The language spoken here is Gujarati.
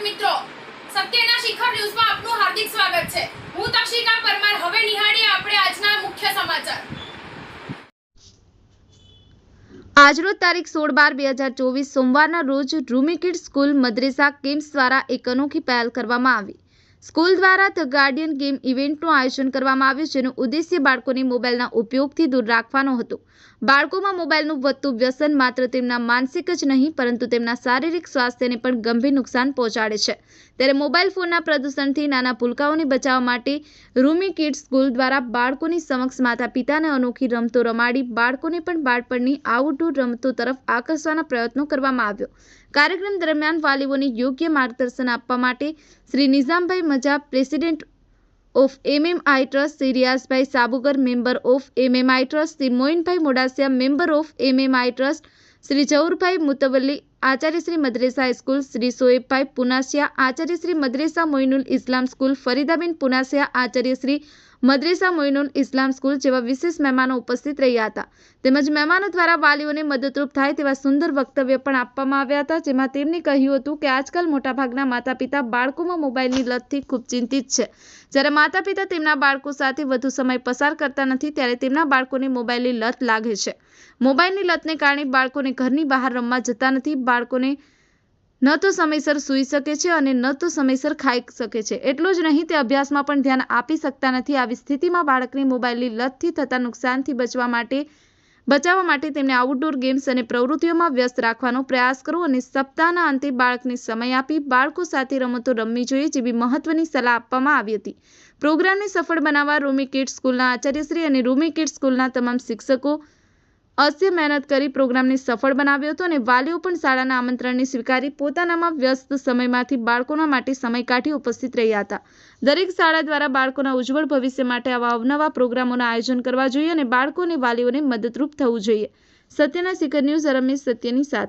દર્શક મિત્રો. સત્યના શિખર ન્યૂઝમાં આપનું હાર્દિક સ્વાગત છે. હું તક્ષિકા પરમાર. હવે નિહાળીએ આપણે આજના મુખ્ય સમાચાર. આજરોજ તારીખ સોળ બાર બે હજાર ચોવીસ સોમવારના રોજ રૂમી કિડ સ્કૂલ મદ્રેસા કેમ્પ્સ દ્વારા એક અનોખી પહેલ કરવામાં આવી. સ્કૂલ દ્વારા ધ ગાર્ડિયન ગેમ ઇવેન્ટનું આયોજન કરવામાં આવ્યું જેનો ઉદ્દેશ્ય બાળકોને મોબાઈલના ઉપયોગથી દૂર રાખવાનો હતો. બાળકોમાં મોબાઈલનું વધતું વ્યસન માત્ર તેમના માનસિક જ નહીં, પરંતુ તેમના શારીરિક સ્વાસ્થ્યને પણ ગંભીર નુકસાન પહોંચાડે છે. ત્યારે મોબાઈલ ફોનના પ્રદૂષણથી નાના ભૂલકાઓને બચાવવા માટે રૂમી કિડ્સ સ્કૂલ દ્વારા બાળકોની સમક્ષ માતા પિતાને અનોખી રમતો રમાડી, બાળકોને પણ બાળપણની આઉટડોર રમતો તરફ આકર્ષવાના પ્રયત્નો કરવામાં આવ્યો. કાર્યક્રમ દરમિયાન વાલીઓને યોગ્ય માર્ગદર્શન આપવા માટે Shri Nizambhai Maja, president of MMI trust, Shri Riyazbhai Sabugar, member of MMI trust, Shri Moinbhai Modasiya, member of MMI trust, Shri Jahurbhai Mutvalli, Acharya Shri Madresa school Shri સોએબભાઈ Punasiya, આચાર્ય શ્રી મદ્રેસા મોઇનુલ ઇસ્લામ સ્કૂલ, ફરીદાબેન પુનાસિયા, આચાર્ય શ્રી મદ્રેસા મોઇનુલ ઇસ્લામ સ્કૂલ જેવા વિશેષ મહેમાનો ઉપસ્થિત રહ્યા હતા. તેમજ મહેમાનો દ્વારા વાલીઓને મદદરૂપ થાય તેવા સુંદર વક્તવ્ય પણ આપવામાં આવ્યા હતા, જેમાં તેમણે કહ્યું હતું કે આજકાલ મોટાભાગના માતા પિતા બાળકોમાં મોબાઈલની લતથી ખૂબ ચિંતિત છે. જ્યારે માતા પિતા તેમના બાળકો સાથે વધુ સમય પસાર કરતા નથી, ત્યારે તેમના બાળકોને મોબાઈલની લત લાગે છે. મોબાઈલની લતને કારણે બાળકોને ઘરની બહાર રમવા જતા નથી, બાળકોને ન તો સમયસર સૂઈ શકે છે અને ન તો સમયસર ખાઈ શકે છે. એટલું જ નહીં, તે અભ્યાસમાં પણ ધ્યાન આપી શકતા નથી. આવી સ્થિતિમાં બાળકની મોબાઈલની લતથી થતા નુકસાનથી બચવા માટે, બચાવવા માટે તેમને આઉટડોર ગેમ્સ અને પ્રવૃત્તિઓમાં વ્યસ્ત રાખવાનો પ્રયાસ કરો અને સપ્તાહના અંતે બાળકને સમય આપી બાળકો સાથે રમતો રમવી જોઈએ જેવી મહત્વની સલાહ આપવામાં આવી હતી. પ્રોગ્રામને સફળ બનાવવા રૂમી કિડ સ્કૂલના આચાર્યશ્રી અને રૂમી કિડ સ્કૂલના તમામ શિક્ષકો અસ્ય મહેનત કરી પ્રોગ્રામને સફળ બનાવ્યો હતો અને વાલીઓ પણ શાળાના આમંત્રણને સ્વીકારી પોતાનામાં વ્યસ્ત સમયમાંથી બાળકોના માટે સમય કાઢી ઉપસ્થિત રહ્યા હતા. દરેક શાળા દ્વારા બાળકોના ઉજ્જવળ ભવિષ્ય માટે આવા અવનવા પ્રોગ્રામોના આયોજન કરવા જોઈએ અને બાળકો અને વાલીઓને મદદરૂપ થવું જોઈએ. સત્યના શિખર ન્યૂઝ રમેશ સત્યની સાથે.